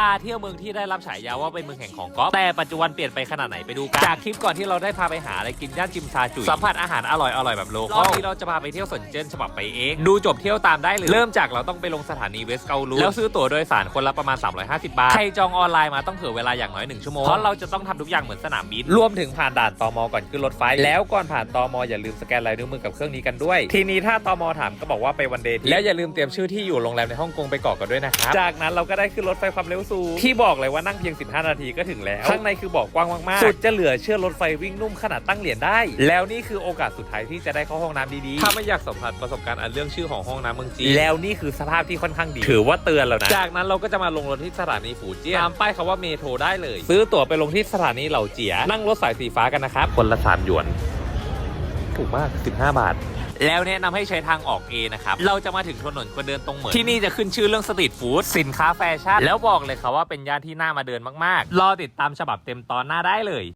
พาเที่ยวเมืองที่ได้รับฉายาว่าเป็นเมืองแห่งของก๊อฟแต่ปัจจุบันเปลี่ยนไปขนาดไหนไปดูกัน จากคลิปก่อนที่เราได้พาไปหาอะไรกินย่านจิมซาจุยสัมผัสอาหารอร่อยอร่อยๆแบบโลคอลที่เราจะพาไปเที่ยวสวนเจิ้นฉบับไปเอง ดูจบเที่ยวตามได้เลยเริ่มจากเราต้องไปลงสถานีเวสเกาลูแล้วซื้อตั๋วโดยสารคนละประมาณ 350 บาทใครจองออนไลน์มาต้องเผื่อเวลาอย่างน้อย1ชั่วโมงเพราะเราจะต้องทำทุกอย่างเหมือนสนามบินรวมถึงผ่านด่านตมก่อนขึ้นรถไฟ แล้วก่อนผ่านตมอย่าลืมสแกนลายนิ้วมือกับเครื่องนี้กันด้วย ทีนี้ถ้าตมถามก็บอกว่าไปวันเดย์แล้วอย่าลืมเตรียมชื่อที่อยู่โรงแรมในฮ่องกงไปกรอกกันด้วยนะครับจากนั้นเราก็ได้ขึ้นรถไฟความเร็วสูง ที่บอกเลยว่านั่งเพียง 15 นาทีก็ถึงแล้ว ข้างในคือบอกกว้างมากๆ สุดจะเหลือเชื่อรถไฟวิ่งนุ่มขนาดตั้งเหรียญได้ แล้วนี่คือโอกาสสุดท้ายที่จะได้เข้าห้องน้ำดีๆ ถ้าไม่อยากสัมผัสประสบการณ์อันเรื่องชื่อของห้องน้ำเมืองจีน แล้วนี่คือสภาพที่ค่อนข้างดี ถือว่าเตือนแล้วนะ จากนั้นเราก็จะมาลงรถที่สถานีฝูเจี้ยนตามป้ายคำว่าเมโทรได้เลย ซื้อตั๋วไปลงที่สถานีเหล่าเจีย นั่งรถสายสีฟ้ากันนะครับ คนละสามหยวน ถูกมาก 15 บาท แล้วแนะนำให้ใช้ทางออก A นะครับ เราจะมาถึงถนนคนเดินตรงเหมือนที่นี่จะขึ้นชื่อเรื่องสตรีทฟู้ดสินค้าแฟชั่น แล้วบอกเลยครับว่าเป็นย่านที่น่ามาเดินมากๆ รอติดตามฉบับเต็มตอนหน้าได้เลย